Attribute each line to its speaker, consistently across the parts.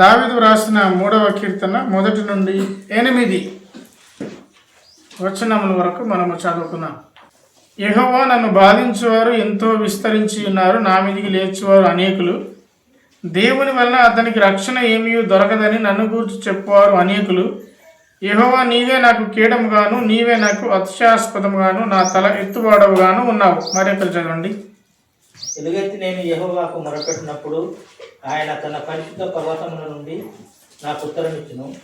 Speaker 1: దావిదు రాసిన మూడవ కీర్తన మొదటి నుండి ఎనిమిది వచనముల వరకు మనము చదువుకున్నాం. యహోవా నన్ను బాధించేవారు ఎంతో విస్తరించి ఉన్నారు నా మీదికి లేచేవారు అనేకులు. దేవుని వలన అతనికి రక్షణ ఏమీ దొరకదని నన్ను గూర్చి చెప్పువారు అనేకులు. యహోవా నీవే నాకు కీడముగాను నీవే నాకు అతిశాస్పదముగాను నా తల ఎత్తువాడవుగాను ఉన్నావు. మరొకరు చదవండి.
Speaker 2: ఎలుగెత్తి నేను యహోవాకు మొరపెట్టినప్పుడు ఆయన తన పరిశుద్ధ పర్వతముల నుండి నాకు ఉత్తరమిచ్చును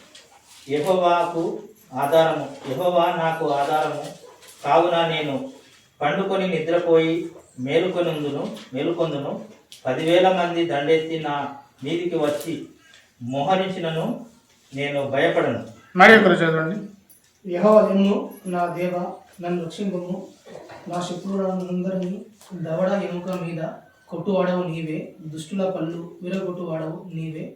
Speaker 2: యెహోవాకు ఆధారము యెహోవా నాకు ఆధారము. కావున నేను పండుకొని నిద్రపోయి మేలుకొనుందును మేలుకొందును. పదివేల మంది దండెత్తి నా మీదికి వచ్చి మోహరించినను నేను భయపడను.
Speaker 1: మరొకరు చదవండి?
Speaker 3: యెహోవా నిన్ను నా దేవ నన్ను రక్షింపము. నా శత్రువులందరినీ దవడ ఎముక మీద కొట్టువాడవు నీవే దుష్టుల పళ్ళు విరగొట్టువాడవు నీవే.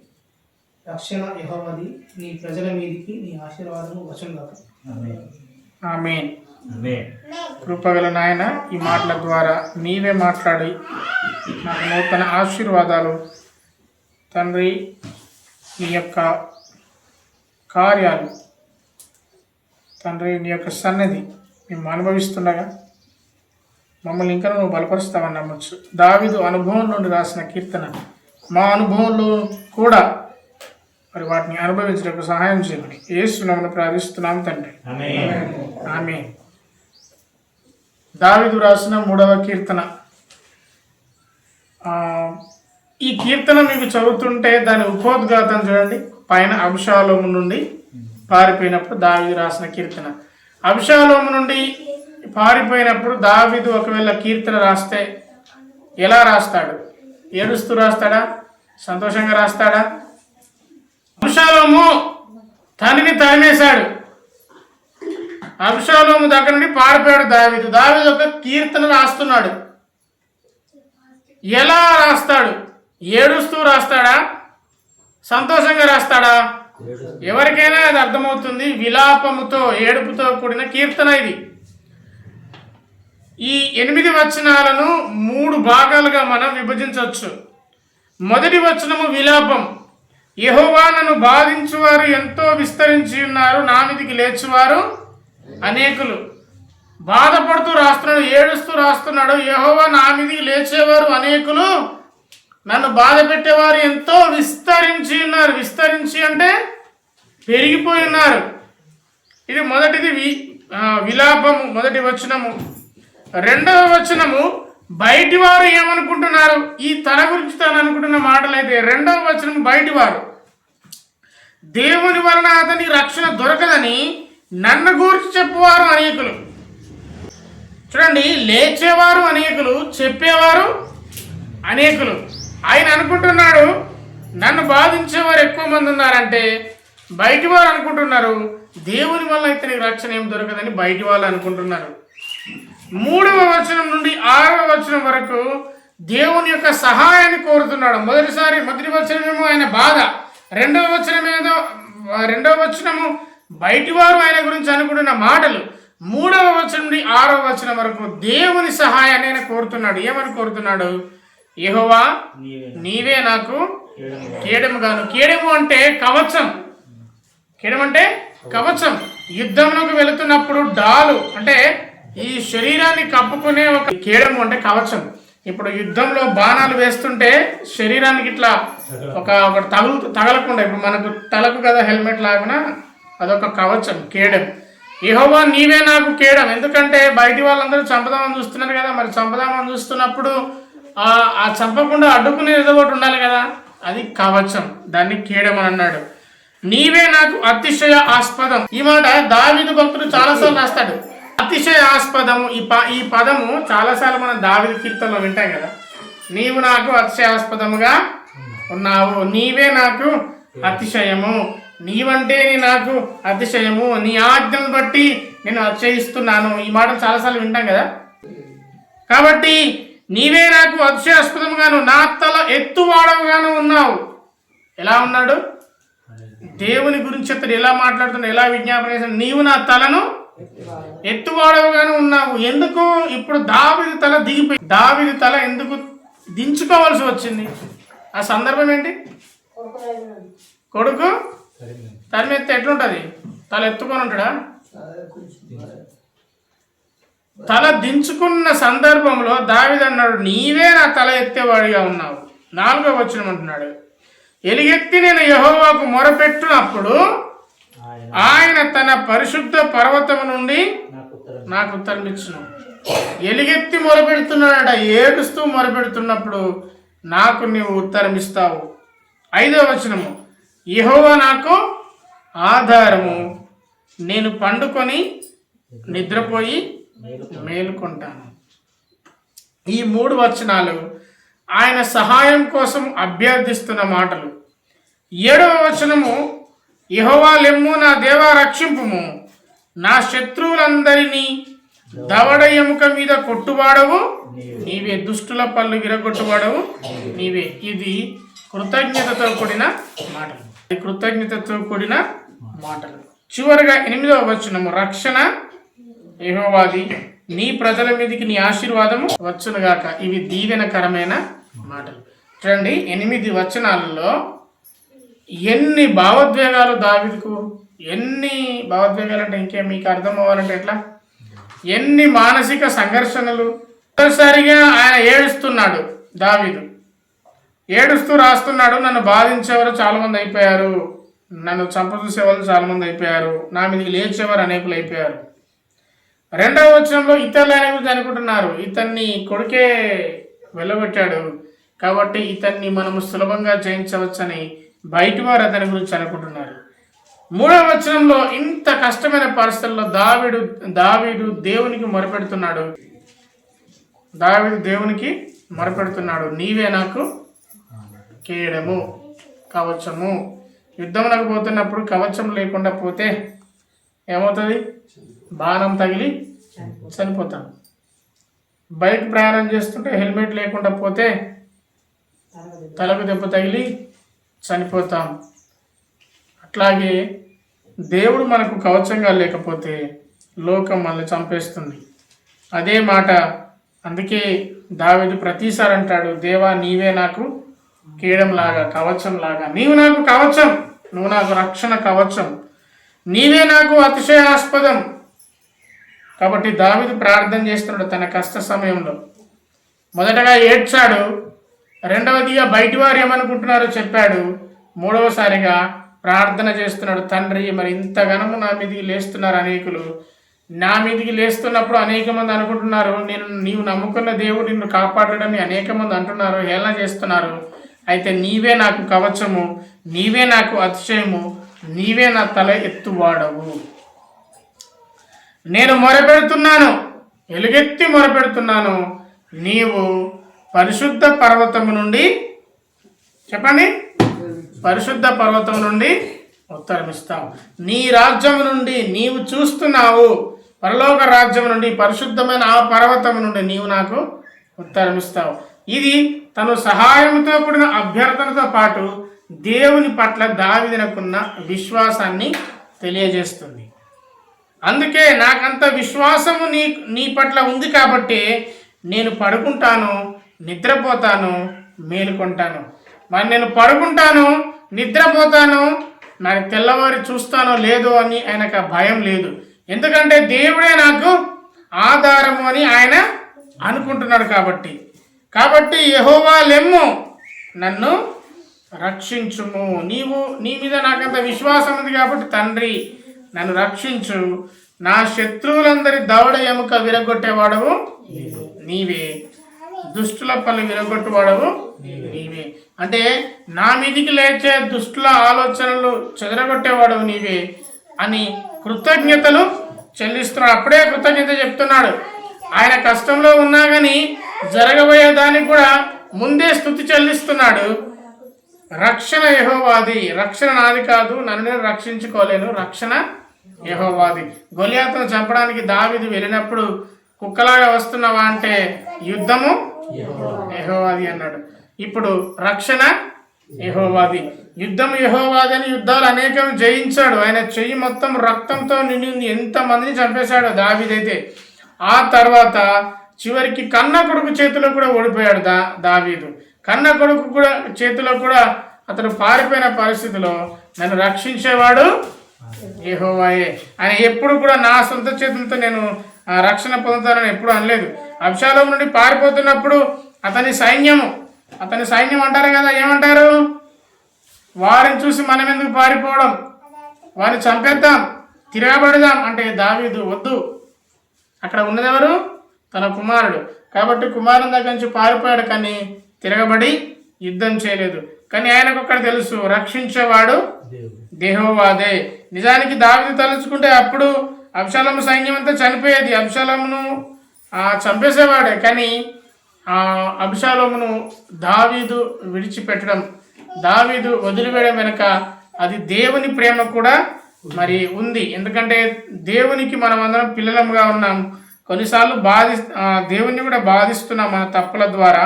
Speaker 3: రక్షణ యెహోవాది నీ ప్రజల మీదికి నీ ఆశీర్వాదము.
Speaker 2: ఆమేన్.
Speaker 1: ఆమేన్. కృపగల నాయన ఈ మాటల ద్వారా నీవే మాట్లాడి నాకు నూతన ఆశీర్వాదాలు. తండ్రి నీ యొక్క కార్యాలు. తండ్రి నీ యొక్క సన్నిధి మేము అనుభవిస్తుండగా మమ్మల్ని ఇంకా నువ్వు బలపరుస్తావని నమ్మచ్చు దావిదు అనుభవం నుండి రాసిన కీర్తన. మా అనుభవంలో కూడా మరి వాటిని అనుభవించడానికి సహాయం చేయమని. ఏసునామను ప్రార్థిస్తున్నాం తండ్రి. ఆమె దావిదు రాసిన మూడవ కీర్తన. ఈ కీర్తన మీకు చదువుతుంటే దాని ఉపోద్ఘాతం చూడండి. పైన అభిషాలోము నుండి పారిపోయినప్పుడు దావిదు రాసిన కీర్తన. అభిషాలోము నుండి పారిపోయినప్పుడు దావిదు ఒకవేళ కీర్తన రాస్తే ఎలా రాస్తాడు? ఏడుస్తూ రాస్తాడా? సంతోషంగా రాస్తాడా? అభిషాలోము తనిని తరిమేశాడు. అభిషాలోము దగ్గర నుండి పారిపోయాడు దావీదు. దావీదు ఒక కీర్తన రాస్తున్నాడు. ఎలా రాస్తాడు? ఏడుస్తూ రాస్తాడా? సంతోషంగా రాస్తాడా? ఎవరికైనా అది అర్థమవుతుంది. విలాపముతో ఏడుపుతో కూడిన కీర్తన ఇది. ఈ ఎనిమిది వచనాలను మూడు భాగాలుగా మనం విభజించవచ్చు. మొదటి వచనము విలాపం. యహోవా నన్ను బాధించువారు ఎంతో విస్తరించి ఉన్నారు నా మీదికి లేచువారు అనేకులు. బాధపడుతూ రాస్తున్నాడు ఏడుస్తూ రాస్తున్నాడు యహోవా నా మీదికి లేచేవారు అనేకులు నన్ను బాధ పెట్టేవారు ఎంతో విస్తరించి ఉన్నారు. విస్తరించి అంటే పెరిగిపోయి ఉన్నారు. ఇది మొదటిది వి విలాపము మొదటి వచనము. రెండవ వచనము బయటి వారు ఏమనుకుంటున్నారు? ఈ తన గురించి తాను అనుకుంటున్న మాటలు అయితే రెండవ వచనం బయటి వారు దేవుని వలన అతని రక్షణ దొరకదని నన్ను గూర్చి చెప్పువారు అనేకులు. చూడండి లేచేవారు అనేకులు చెప్పేవారు అనేకులు. ఆయన అనుకుంటున్నాడు నన్ను బాధించేవారు ఎక్కువ మంది ఉన్నారంటే బయటి వారు అనుకుంటున్నారు దేవుని వల్ల అయితే నీకు రక్షణ ఏం దొరకదని బయటి వాళ్ళు అనుకుంటున్నారు. మూడవ వచనం నుండి ఆరవ వచనం వరకు దేవుని యొక్క సహాయాన్ని కోరుతున్నాడు. మొదటిసారి మొదటి వచనమేమో ఆయన బాధ. రెండవ వచనం ఏదో రెండవ వచనము బయటి వారు ఆయన గురించి అనుకుంటున్న మాటలు. మూడవ వచనం నుండి ఆరవ వచనం వరకు దేవుని సహాయాన్ని ఆయన కోరుతున్నాడు. ఏమని కోరుతున్నాడు? యహోవా
Speaker 2: నీవే
Speaker 1: నాకు కేడముగాను. కేడము అంటే కవచం. కేడమంటే కవచం. యుద్ధంలోకి వెళుతున్నప్పుడు డాలు అంటే ఈ శరీరాన్ని కప్పుకునే ఒక కీడము అంటే కవచం ఇప్పుడు యుద్ధంలో బాణాలు వేస్తుంటే శరీరానికి ఇట్లా ఒక ఒక తగులు తగలకుండా ఇప్పుడు మనకు తలకు కదా హెల్మెట్ లాగిన అదొక కవచం కేడం యెహోవా నీవే నాకు కేడం ఎందుకంటే బయటి వాళ్ళందరూ చంపదామని చూస్తున్నారు కదా మరి చంపదామని చూస్తున్నప్పుడు ఆ ఆ చంపకుండా అడ్డుకునే ఏదో ఒకటి ఉండాలి కదా అది కవచం దాన్ని కేడం అని అన్నాడు. నీవే నాకు అతిశయ ఆస్పదం. ఈ మాట దావిదు భక్తుడు చాలాసార్లు రాస్తాడు. అతిశయాస్పదము. ఈ ప ఈ పదము చాలాసార్లు మనం దావిది కీర్తనలో వింటాం కదా. నీవు నాకు అతిశయాస్పదముగా ఉన్నావు. నీవే నాకు అతిశయము. నీవంటే నీ నాకు అతిశయము. నీ ఆజ్ఞను బట్టి నేను అతిశయిస్తున్నాను. ఈ మాట చాలాసార్లు వింటాం కదా. కాబట్టి నీవే నాకు అతిశయాస్పదముగాను నా తల ఎత్తువాడముగాను ఉన్నావు. ఎలా ఉన్నాడు? దేవుని గురించి అతను ఎలా మాట్లాడుతున్నాడు? ఎలా విజ్ఞాపన చేశాడు? నీవు నా తలను ఎత్తువాడవుగానే ఉన్నావు. ఎందుకు? ఇప్పుడు దావిది తల దిగిపోయి దావిది తల ఎందుకు దించుకోవాల్సి వచ్చింది? ఆ సందర్భం ఏంటి? కొడుకు తరిమెత్తే ఎట్లుంటుంది? తల ఎత్తుకొని ఉంటాడా? తల దించుకున్న సందర్భంలో దావిది అన్నాడు నీవే నా తల ఎత్తేవాడిగా ఉన్నావు. నాలుగో వచ్చినమంటున్నాడు ఎలుగెత్తి నేను యహోవాకు మొరపెట్టినప్పుడు
Speaker 2: ఆయన
Speaker 1: తన పరిశుద్ధ పర్వతము నుండి
Speaker 2: నాకు ఉత్తరం
Speaker 1: నాకు ఉత్తరం ఇచ్చును. ఎలుగెత్తి మొరపెడుతున్నాడట ఏడుస్తూ మొరపెడుతున్నప్పుడు నాకు నీవు ఉత్తరం ఇస్తావు. ఐదవ వచనము. యెహోవా నాకు ఆధారము. నేను పండుకొని నిద్రపోయి మేలుకుంటాను. ఈ మూడు వచనాలు ఆయన సహాయం కోసం అభ్యర్థిస్తున్న మాటలు. ఏడవ వచనము. యెహోవా లెమ్ము నా దేవా రక్షింపుము. నా శత్రువులందరినీ దవడ ఎముక మీద కొట్టువాడవు. నీవే దుష్టుల పళ్ళు విరగొట్టువాడవు. నీవే. ఇది కృతజ్ఞతతో కూడిన మాటలు. ఇది కృతజ్ఞతతో కూడిన మాటలు. చివరిగా ఎనిమిదవ వచనము. రక్షణ యహోవాది. నీ ప్రజల మీదకి నీ ఆశీర్వాదము వచ్చునుగాక. ఇవి దీవెనకరమైన మాటలు. చూడండి ఎనిమిది వచనాలలో ఎన్ని భావోద్వేగాలు దావిదుకు ఎన్ని భావోద్వేగాలు అంటే ఇంకేం మీకు అర్థం అవ్వాలంటే ఎట్లా? ఎన్ని మానసిక సంఘర్షణలు ఒక్కసారిగా ఆయన ఏడుస్తున్నాడు దావీదు. ఏడుస్తూ రాస్తున్నాడు నన్ను బాధించేవారు చాలా మంది అయిపోయారు. నన్ను చంప చూసేవాళ్ళు చాలా మంది అయిపోయారు. నా మీదకి లేచేవారు అనేకులు అయిపోయారు. రెండవ వచనంలో ఇతరులు ఆయన గురించి అనుకుంటున్నారు. ఇతన్ని కొడుకే వెళ్ళగొట్టాడు కాబట్టి ఇతన్ని మనము సులభంగా జయించవచ్చని బయటి వారు అతని గురించి అనుకుంటున్నారు. మూడవ వచనంలో ఇంత కష్టమైన పరిస్థితుల్లో దావిడు దావీడు దేవునికి మొరపెడుతున్నాడు. దావిడు దేవునికి మొరపెడుతున్నాడు. నీవే నాకు కేయడము కవచము. యుద్ధమునకు పోతున్నప్పుడు కవచం లేకుండా పోతే ఏమవుతుంది? బాణం తగిలి చనిపోతాం. బైక్ ప్రయాణం చేస్తుంటే హెల్మెట్ లేకుండా పోతే తలకు దెబ్బ తగిలి చనిపోతాం. అట్లాగే దేవుడు మనకు కవచంగా లేకపోతే లోకం మనల్ని చంపేస్తుంది. అదే మాట అందుకే దావిడు ప్రతిసారి అంటాడు దేవా నీవే నాకు కీడంలాగా లాగా కవచం లాగా నీవు నాకు కవచం నువ్వు నాకు రక్షణ కవచం. నీవే నాకు అతిశయాస్పదం. కాబట్టి దావిది ప్రార్థన చేస్తున్నాడు తన కష్ట సమయంలో. మొదటగా ఏడ్చాడు రెండవదిగా బయటి వారు ఏమనుకుంటున్నారో చెప్పాడు. మూడవసారిగా ప్రార్థన చేస్తున్నాడు తండ్రి మరి ఇంత ఘనము నా మీదికి లేస్తున్నారు అనేకులు. నా మీదికి లేస్తున్నప్పుడు అనేక మంది అనుకుంటున్నారు నేను నీవు నమ్ముకున్న దేవుడు నిన్ను కాపాడడని అనేక మంది అంటున్నారు హేళన చేస్తున్నారు. అయితే నీవే నాకు కవచము నీవే నాకు అతిశయము నీవే నా తల ఎత్తువాడవు. నేను మొరపెడుతున్నాను ఎలుగెత్తి మొరపెడుతున్నాను. నీవు పరిశుద్ధ పర్వతము నుండి చెప్పండి? పరిశుద్ధ పర్వతం నుండి ఉత్తరమిస్తావు నీ రాజ్యం నుండి నీవు చూస్తున్నావు. పరలోక రాజ్యం నుండి పరిశుద్ధమైన ఆ పర్వతం నుండి నీవు నాకు ఉత్తరమిస్తావు ఇది తను సహాయంతో కూడిన అభ్యర్థనతో పాటు దేవుని పట్ల దావిదినకున్న విశ్వాసాన్ని తెలియజేస్తుంది. అందుకే నాకంత విశ్వాసము నీ నీ పట్ల ఉంది కాబట్టి నేను పడుకుంటాను. నిద్రపోతాను మేలుకుంటాను. మరి నేను పడుకుంటాను నిద్రపోతాను నాకు తెల్లవారి చూస్తానో లేదో అని ఆయనకు ఆ భయం లేదు. ఎందుకంటే దేవుడే నాకు ఆధారము అని ఆయన అనుకుంటున్నాడు కాబట్టి. కాబట్టి యహోవా లెమ్ము నన్ను రక్షించుము. నీవు నీ మీద నాకంత విశ్వాసం ఉంది కాబట్టి తండ్రి నన్ను రక్షించు. నా శత్రువులందరి దవడ ఎముక విరగొట్టేవాడవు నీవే. దుష్టుల పళ్ళు విరగొట్టువాడవు నీవే. అంటే నా మీదికి లేచే దుష్టుల ఆలోచనలు చెదరగొట్టేవాడవు నీవే అని కృతజ్ఞతలు చెల్లిస్తున్నాడు. అప్పుడే కృతజ్ఞత చెప్తున్నాడు. ఆయన కష్టంలో ఉన్నా కానీ జరగబోయే దానికి కూడా ముందే స్థుతి చెల్లిస్తున్నాడు. రక్షణ యహోవాది. రక్షణ నాది కాదు నన్ను రక్షించుకోలేను. రక్షణ యహోవాది. గొలియాతను చంపడానికి దావిది వెళ్ళినప్పుడు కుక్కలాగా వస్తున్నావా అంటే యుద్ధము యహోవాది అన్నాడు. ఇప్పుడు రక్షణ యహోవాది. యుద్ధం యహోవాది అని యుద్ధాలు అనేకం జయించాడు. ఆయన చెయ్యి మొత్తం రక్తంతో నిండింది. ఎంత మందిని చంపేశాడు దావీదైతే ఆ తర్వాత చివరికి కన్న కొడుకు చేతిలో కూడా ఓడిపోయాడు దా దావీదు. కన్న కొడుకు కూడా చేతిలో కూడా అతడు పారిపోయిన పరిస్థితిలో నన్ను రక్షించేవాడు ఏహోవాయే ఆయన ఎప్పుడు కూడా నా సొంత చేతులతో నేను రక్షణ పొందుతానని ఎప్పుడు అనలేదు. అభిషాలం నుండి పారిపోతున్నప్పుడు అతని సైన్యము అతని సైన్యం అంటారు కదా ఏమంటారు? వారిని చూసి మనం ఎందుకు పారిపోవడం? వారిని చంపేద్దాం తిరగబడదాం అంటే దావీదు వద్దు. అక్కడ ఉన్నదెవరు? తన కుమారుడు. కాబట్టి కుమారుని దగ్గర నుంచి పారిపోయాడు కానీ తిరగబడి యుద్ధం చేయలేదు. కానీ ఆయనకు ఒక్కడ తెలుసు రక్షించేవాడు దేహోవాదే. నిజానికి దావిది తలుచుకుంటే అప్పుడు అబ్షాలము సైన్యం అంతా చనిపోయేది. అబ్షాలమును చంపేసేవాడే కానీ అభిషాలమును దావీదు విడిచిపెట్టడం దావీదు వదిలివేయడం వెనుక అది దేవుని ప్రేమ కూడా మరి ఉంది. ఎందుకంటే దేవునికి మనం అందరం పిల్లలముగా ఉన్నాం. కొన్నిసార్లు బాధి ఆ, దేవుణ్ణి కూడా బాధిస్తున్నాం మన తప్పుల ద్వారా.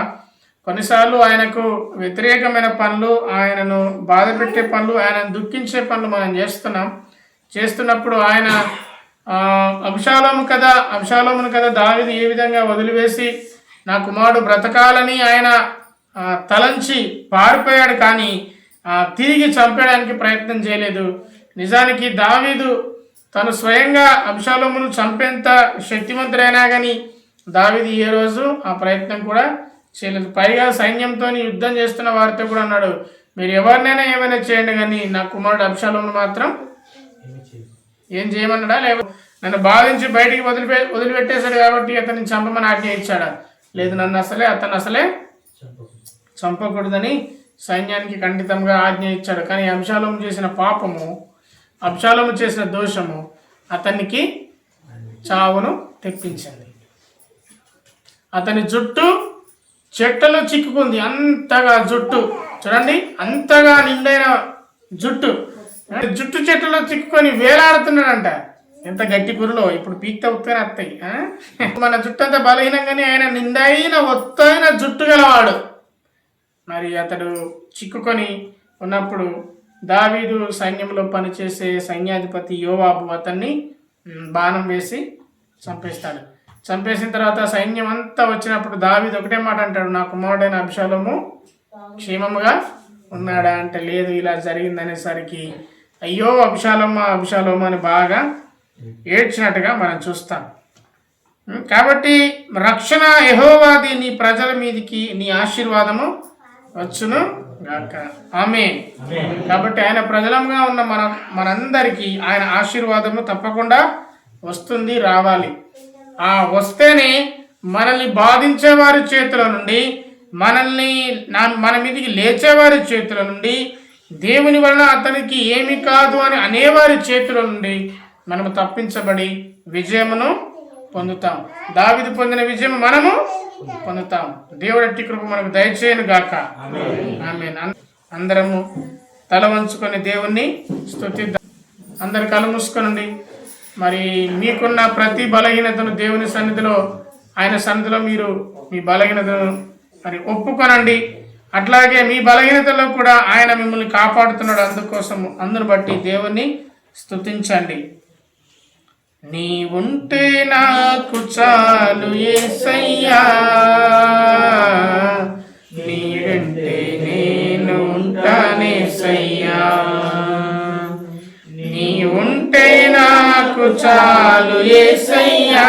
Speaker 1: కొన్నిసార్లు ఆయనకు వ్యతిరేకమైన పనులు ఆయనను బాధ పెట్టే పనులు ఆయనను దుఃఖించే పనులు మనం చేస్తున్నాం. చేస్తున్నప్పుడు ఆయన ఆ, కదా అంశాలోమును కదా దావిది ఏ విధంగా వదిలివేసి నా కుమారుడు బ్రతకాలని ఆయన తలంచి పారిపోయాడు కానీ తిరిగి చంపేయడానికి ప్రయత్నం చేయలేదు. నిజానికి దావీదు తను స్వయంగా అభిషాలోమును చంపేంత శక్తివంతుడైనా కానీ దావిది ఏ రోజు ఆ ప్రయత్నం కూడా చేయలేదు. పైగా సైన్యంతో యుద్ధం చేస్తున్న వారితో కూడా అన్నాడు మీరు ఎవరినైనా ఏమైనా చేయండి కానీ నా కుమారుడు అభిషాలోమును మాత్రం ఏం చేయమన్నాడా? లేకపోతే నన్ను బాధించి బయటికి వదిలిపె వదిలిపెట్టేశాడు కాబట్టి అతన్ని చంపమని ఆజ్ఞ ఇచ్చాడా? లేదు నన్ను అసలే అతను అసలే చంపకూడదని సైన్యానికి ఖండితంగా ఆజ్ఞ ఇచ్చాడు. కానీ అంశాలము చేసిన పాపము అంశాలము చేసిన దోషము అతనికి చావును తెప్పించింది. అతని జుట్టు చెట్టలో చిక్కుకుంది. అంతగా జుట్టు. చూడండి అంతగా నిండైన జుట్టు. జుట్టు చెట్టులో చిక్కుకొని వేలాడుతున్నాడంట. ఎంత గట్టి కురులో ఇప్పుడు పీక్త ఉత్తనే వస్తాయి మన జుట్టు అంతా బలహీనంగానే ఆయన నిండైన ఒత్తైన జుట్టు గలవాడు. మరి అతడు చిక్కుకొని ఉన్నప్పుడు దావీదు సైన్యంలో పనిచేసే సైన్యాధిపతి యోవాబు అతన్ని బాణం వేసి చంపేస్తాడు. చంపేసిన తర్వాత సైన్యం అంతా వచ్చినప్పుడు దావీదు ఒకటే మాట అంటాడు నా కుమారుడైన అభిషాలము క్షేమముగా ఉన్నాడా? అంటే లేదు ఇలా జరిగింది అనేసరికి అయ్యో అభిషాలమ్మ అభిషాలమ్మ అని బాగా ఏడ్చినట్టుగా మనం చూస్తాం. కాబట్టి రక్షణ యహోవాది నీ ప్రజల మీదికి నీ ఆశీర్వాదము వచ్చును గాక. ఆమె. కాబట్టి ఆయన ప్రజలంగా ఉన్న మన మనందరికీ ఆయన ఆశీర్వాదము తప్పకుండా వస్తుంది రావాలి. ఆ వస్తేనే మనల్ని బాధించే వారి చేతుల నుండి మనల్ని మన మీదకి లేచేవారి చేతుల నుండి దేవుని వలన అతనికి ఏమి కాదు అని అనేవారి చేతుల నుండి మనము తప్పించబడి విజయమును పొందుతాం. దావిది పొందిన విజయం మనము పొందుతాం. దేవుడి అట్టి కృప మనకు దయచేయను గాక. ఆమె అందరము తల వంచుకొని దేవుణ్ణి స్థుతిద్దాం అందరు కళ్ళు మూసుకొనండి. మరి మీకున్న ప్రతి బలహీనతను దేవుని సన్నిధిలో ఆయన సన్నిధిలో మీరు మీ బలహీనతను మరి ఒప్పుకొనండి. అట్లాగే మీ బలహీనతలో కూడా ఆయన మిమ్మల్ని కాపాడుతున్నాడు. అందుకోసం అందును బట్టి దేవుని స్తుతించండి. నీ ఉంటే నాకు చాలు ఏసయ్యా. నీ నేను ఉంటానే సయ్యా నీ ఉంటే నాకు చాలు ఏసయ్యా.